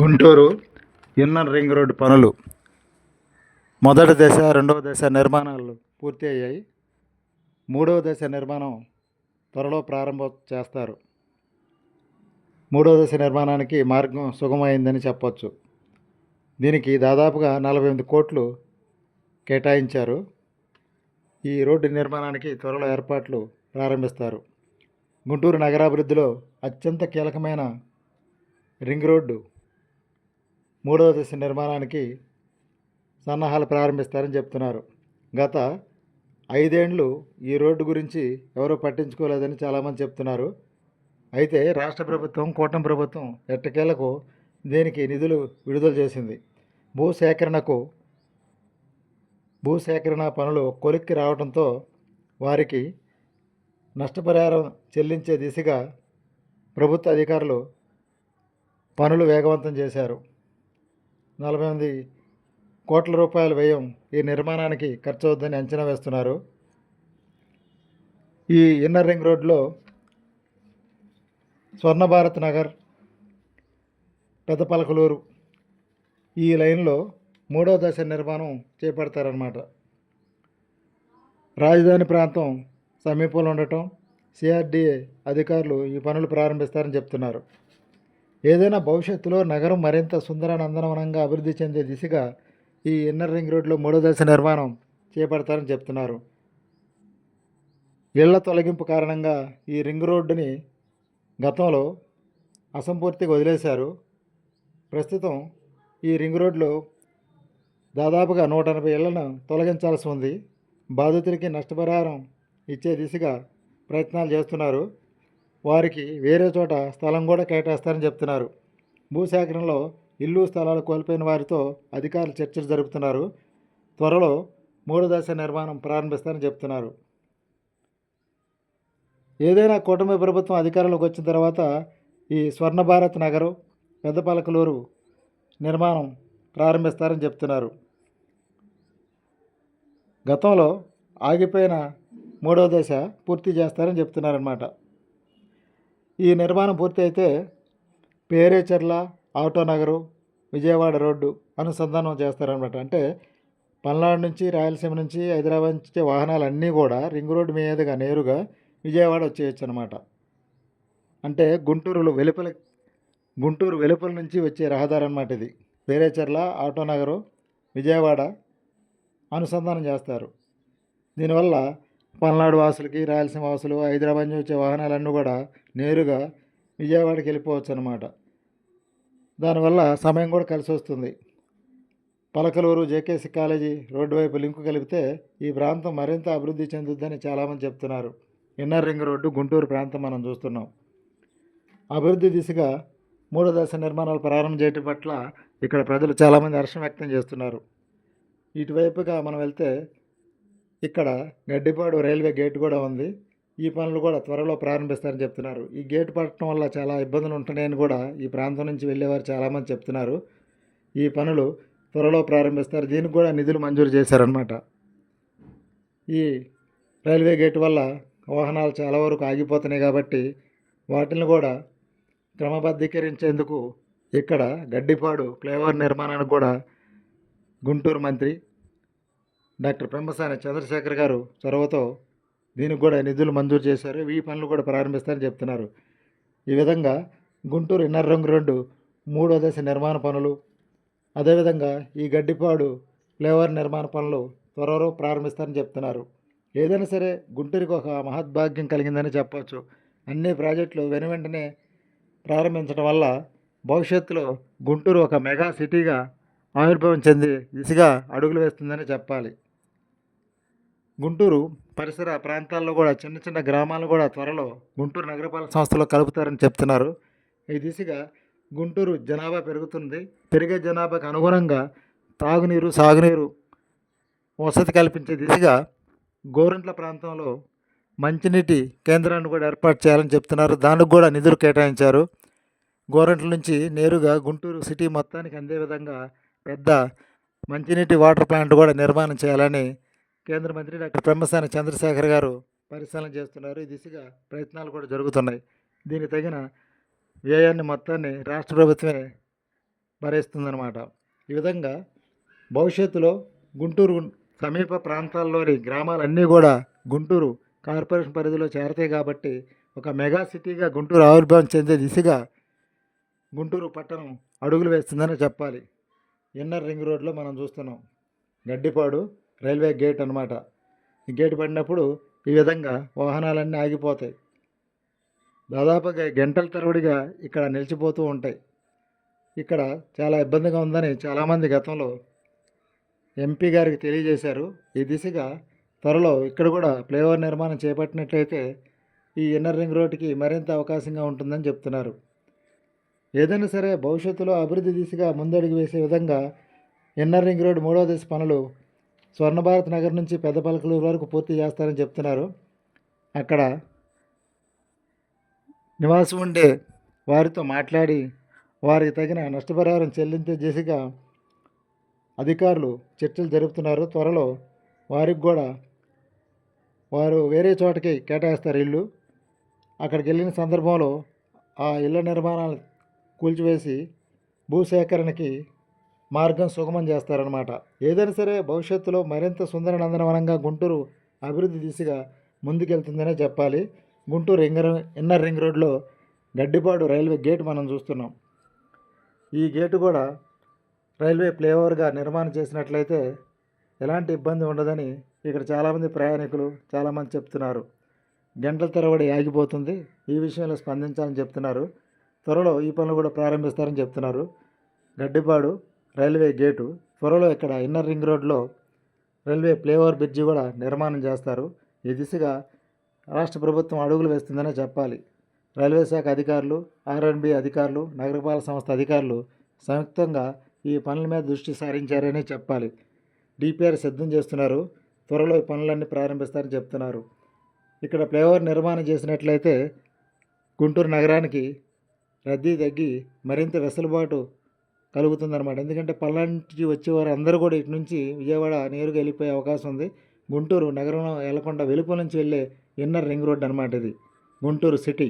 Guntur inner ring road పనులు. మొదటి దశ రెండవ దశ నిర్మాణాలు పూర్తి అయ్యాయి. మూడవ దశ నిర్మాణం త్వరలో ప్రారంభం చేస్తారు. మూడవ దశ నిర్మాణానికి మార్గం సుగమైందని చెప్పొచ్చు. దీనికి దాదాపుగా నలభై ఎనిమిది కోట్లు కేటాయించారు. ఈ రోడ్డు నిర్మాణానికి త్వరలో ఏర్పాట్లు ప్రారంభిస్తారు. గుంటూరు నగరాభివృద్ధిలో అత్యంత కీలకమైన రింగ్ రోడ్డు మూడవ దశ నిర్మాణానికి సన్నాహాలు ప్రారంభిస్తారని చెప్తున్నారు. గత ఐదేండ్లు ఈ రోడ్డు గురించి ఎవరూ పట్టించుకోలేదని చాలామంది చెప్తున్నారు. అయితే రాష్ట్ర ప్రభుత్వం కూటమి ప్రభుత్వం ఎట్టకేలకు దీనికి నిధులు విడుదల చేసింది. భూసేకరణకు భూసేకరణ పనులు కొలిక్కి రావడంతో వారికి నష్టపరిహారం చెల్లించే దిశగా ప్రభుత్వ అధికారులు పనులు వేగవంతం చేశారు. నలభై ఎనిమిది కోట్ల రూపాయల వ్యయం ఈ నిర్మాణానికి ఖర్చవుద్దని అంచనా వేస్తున్నారు. ఈ ఇన్నర్ రింగ్ రోడ్లో స్వర్ణ భారత్ నగర్ పెద్దపలకలూరు ఈ లైన్లో మూడో దశ నిర్మాణం చేపడతారన్నమాట. రాజధాని ప్రాంతం సమీపంలో ఉండటం సిఆర్డీఏ అధికారులు ఈ పనులు ప్రారంభిస్తారని చెప్తున్నారు. ఏదైనా భవిష్యత్తులో నగరం మరింత సుందర నందనవనంగా అభివృద్ధి చెందే దిశగా ఈ ఇన్నర్ రింగ్ రోడ్లో మూడో దశ నిర్మాణం చేపడతారని చెప్తున్నారు. ఇళ్ళ తొలగింపు కారణంగా ఈ రింగ్ రోడ్డుని గతంలో అసంపూర్తిగా వదిలేశారు. ప్రస్తుతం ఈ రింగ్ రోడ్లో దాదాపుగా నూట ఎనభై ఇళ్ళను తొలగించాల్సి ఉంది. బాధితులకి నష్టపరిహారం ఇచ్చే దిశగా ప్రయత్నాలు చేస్తున్నారు. వారికి వేరే చోట స్థలం కూడా కేటాయిస్తారని చెప్తున్నారు. భూసేకరణలో ఇల్లు స్థలాలు కోల్పోయిన వారితో అధికారులు చర్చలు జరుపుతున్నారు. త్వరలో మూడో దశ నిర్మాణం ప్రారంభిస్తారని చెప్తున్నారు. ఏదైనా కూటమి ప్రభుత్వం అధికారంలోకి వచ్చిన తర్వాత ఈ స్వర్ణ భారత్ నగరు పెద్దపాలకలూరు నిర్మాణం ప్రారంభిస్తారని చెప్తున్నారు. గతంలో ఆగిపోయిన మూడో దశ పూర్తి చేస్తారని చెప్తున్నారన్నమాట. ఈ నిర్మాణం పూర్తయితే పేరేచర్ల ఆటో నగరు విజయవాడ రోడ్డు అనుసంధానం చేస్తారనమాట అంటే పల్నాడు నుంచి రాయలసీమ నుంచి హైదరాబాద్ నుంచి వాహనాలన్నీ కూడా రింగ్ రోడ్డు మీదుగా నేరుగా విజయవాడ వచ్చేయచ్చు అనమాట అంటే గుంటూరులో వెలుపల గుంటూరు వెలుపల నుంచి వచ్చే రహదారి అనమాట ఇది. పేరేచర్ల ఆటో నగరు విజయవాడ అనుసంధానం చేస్తారు. దీనివల్ల పల్నాడు వాసులకి రాయలసీమ వాసులు హైదరాబాద్ నుంచి వచ్చే వాహనాలన్నీ కూడా నేరుగా విజయవాడకి వెళ్ళిపోవచ్చు అనమాట దానివల్ల సమయం కూడా కలిసి వస్తుంది. పలకలూరు జేకేసీ కాలేజీ రోడ్డు వైపు లింకు కలిపితే ఈ ప్రాంతం మరింత అభివృద్ధి చెందుద్దని చాలామంది చెప్తున్నారు. ఇన్నర్ రింగ్ రోడ్డు గుంటూరు ప్రాంతం మనం చూస్తున్నాం. అభివృద్ధి దిశగా మూడో దశ నిర్మాణాలు ప్రారంభం చేయటం పట్ల ఇక్కడ ప్రజలు చాలామంది హర్షం వ్యక్తం చేస్తున్నారు. ఇటువైపుగా మనం వెళ్తే ఇక్కడ గడ్డిపాడు రైల్వే గేట్ కూడా ఉంది. ఈ పనులు కూడా త్వరలో ప్రారంభిస్తారని చెప్తున్నారు. ఈ గేట్ పట్టడం వల్ల చాలా ఇబ్బందులు ఉంటున్నాయని కూడా ఈ ప్రాంతం నుంచి వెళ్ళేవారు చాలామంది చెప్తున్నారు. ఈ పనులు త్వరలో ప్రారంభిస్తారు. దీనికి కూడా నిధులు మంజూరు చేశారనమాట ఈ రైల్వే గేట్ వల్ల వాహనాలు చాలా వరకు ఆగిపోతున్నాయి కాబట్టి వాటిని కూడా క్రమబద్ధీకరించేందుకు ఇక్కడ గడ్డిపాడు ఫ్లైఓవర్ నిర్మాణానికి కూడా గుంటూరు మంత్రి డాక్టర్ పెంబసాని చంద్రశేఖర్ గారు చొరవతో దీనికి కూడా నిధులు మంజూరు చేశారు. ఈ పనులు కూడా ప్రారంభిస్తారని చెప్తున్నారు. ఈ విధంగా గుంటూరు ఇన్నర్ రంగు రెండు మూడో దశ నిర్మాణ పనులు అదేవిధంగా ఈ గడ్డిపాడు ఫ్లేవర్ నిర్మాణ పనులు త్వరలో ప్రారంభిస్తారని చెప్తున్నారు. ఏదైనా సరే గుంటూరుకి ఒక మహద్భాగ్యం కలిగిందని చెప్పవచ్చు అన్ని ప్రాజెక్టులు వెను వెంటనే ప్రారంభించడం వల్ల భవిష్యత్తులో గుంటూరు ఒక మెగా సిటీగా ఆవిర్భావం చెంది దిశగా అడుగులు వేస్తుందని చెప్పాలి. గుంటూరు పరిసర ప్రాంతాల్లో కూడా చిన్న చిన్న గ్రామాలు కూడా త్వరలో గుంటూరు నగరపాలక సంస్థలో కలుపుతారని చెప్తున్నారు. ఈ దిశగా గుంటూరు జనాభా పెరుగుతుంది. పెరిగే జనాభాకు అనుగుణంగా తాగునీరు సాగునీరు వసతి కల్పించే దిశగా గోరంట్ల ప్రాంతంలో మంచినీటి కేంద్రాన్ని కూడా ఏర్పాటు చేయాలని చెప్తున్నారు. దానికి కూడా నిధులు కేటాయించారు. గోరంట్ల నుంచి నేరుగా గుంటూరు సిటీ మొత్తానికి అందే విధంగా పెద్ద మంచినీటి వాటర్ ప్లాంట్ కూడా నిర్మాణం చేయాలని కేంద్ర మంత్రి డాక్టర్ పెమ్మసాని చంద్రశేఖర్ గారు పరిశీలన చేస్తున్నారు. ఈ దిశగా ప్రయత్నాలు కూడా జరుగుతున్నాయి. దీనికి తగిన వ్యయాన్ని మొత్తాన్ని రాష్ట్ర ప్రభుత్వమే భరిస్తుందన్నమాట. ఈ విధంగా భవిష్యత్తులో గుంటూరు సమీప ప్రాంతాల్లోని గ్రామాలన్నీ కూడా గుంటూరు కార్పొరేషన్ పరిధిలో చేరతాయి కాబట్టి ఒక మెగా సిటీగా గుంటూరు ఆవిర్భావం చెందే దిశగా గుంటూరు పట్టణం అడుగులు వేస్తుందని చెప్పాలి. ఇన్నర్ రింగ్ రోడ్లో మనం చూస్తున్నాం. గడ్డిపాడు రైల్వే గేట్ అన్నమాట. ఈ గేట్ పడినప్పుడు ఈ విధంగా వాహనాలన్నీ ఆగిపోతాయి. దాదాపుగా గంటల తరబడిగా ఇక్కడ నిలిచిపోతూ ఉంటాయి. ఇక్కడ చాలా ఇబ్బందిగా ఉందని చాలామంది గతంలో ఎంపీ గారికి తెలియజేశారు. ఈ దిశగా త్వరలో ఇక్కడ కూడా ఫ్లైఓవర్ నిర్మాణం చేపట్టినట్లయితే ఈ ఇన్నర్ రింగ్ రోడ్డుకి మరింత అవకాశంగా ఉంటుందని చెప్తున్నారు. ఏదైనా సరే భవిష్యత్తులో అభివృద్ధి దిశగా ముందడుగు వేసే విధంగా ఇన్నర్ రింగ్ రోడ్ మూడవ దశ పనులు స్వర్ణ భారత్ నగర్ నుంచి పెద్ద పలకలూరు వరకు పూర్తి చేస్తారని చెప్తున్నారు. అక్కడ నివాసం ఉండే వారితో మాట్లాడి వారికి తగిన నష్టపరిహారం చెల్లించే దిశగా అధికారులు చర్చలు జరుపుతున్నారు. త్వరలో వారికి కూడా వారు వేరే చోటకి కేటాయిస్తారు ఇల్లు. అక్కడికి వెళ్ళిన సందర్భంలో ఆ ఇళ్ళ నిర్మాణాలు కూల్చివేసి భూసేకరణకి మార్గం సుగమం చేస్తారనమాట ఏదైనా సరే భవిష్యత్తులో మరింత సుందర నందనవనంగా గుంటూరు అభివృద్ధి దిశగా ముందుకెళ్తుందనే చెప్పాలి. గుంటూరు రింగ్ ఇన్నర్ రింగ్ రోడ్లో గడ్డిపాడు రైల్వే గేట్ మనం చూస్తున్నాం. ఈ గేటు కూడా రైల్వే ఫ్లైఓవర్గా నిర్మాణం చేసినట్లయితే ఎలాంటి ఇబ్బంది ఉండదని ఇక్కడ చాలామంది ప్రయాణికులు చాలామంది చెప్తున్నారు. గంటల తరబడి ఆగిపోతుంది. ఈ విషయంలో స్పందించాలని చెప్తున్నారు. త్వరలో ఈ పనులు కూడా ప్రారంభిస్తారని చెప్తున్నారు. గడ్డిపాడు రైల్వే గేటు త్వరలో ఇక్కడ ఇన్నర్ రింగ్ రోడ్లో రైల్వే ఫ్లైఓవర్ బ్రిడ్జి కూడా నిర్మాణం చేస్తారు. ఈ దిశగా రాష్ట్ర ప్రభుత్వం అడుగులు వేస్తుందనే చెప్పాలి. రైల్వే శాఖ అధికారులు ఆర్ఎన్బి అధికారులు నగరపాలక సంస్థ అధికారులు సంయుక్తంగా ఈ పనుల మీద దృష్టి సారించారనే చెప్పాలి. డిపిఆర్ సిద్ధం చేస్తున్నారు. త్వరలో ఈ పనులన్నీ ప్రారంభిస్తారని చెప్తున్నారు. ఇక్కడ ఫ్లైఓవర్ నిర్మాణం చేసినట్లయితే గుంటూరు నగరానికి రద్దీ తగ్గి మరింత వెసులుబాటు కలుగుతుందన్నమాట. ఎందుకంటే పల్నాడు వచ్చేవారు అందరూ కూడా ఇటు నుంచి విజయవాడ నేరుగా వెళ్ళిపోయే అవకాశం ఉంది. గుంటూరు నగరం వెళ్ళకుండా వెలుపల నుంచి వెళ్ళే ఇన్నర్ రింగ్ రోడ్ అనమాట ఇది. గుంటూరు సిటీ.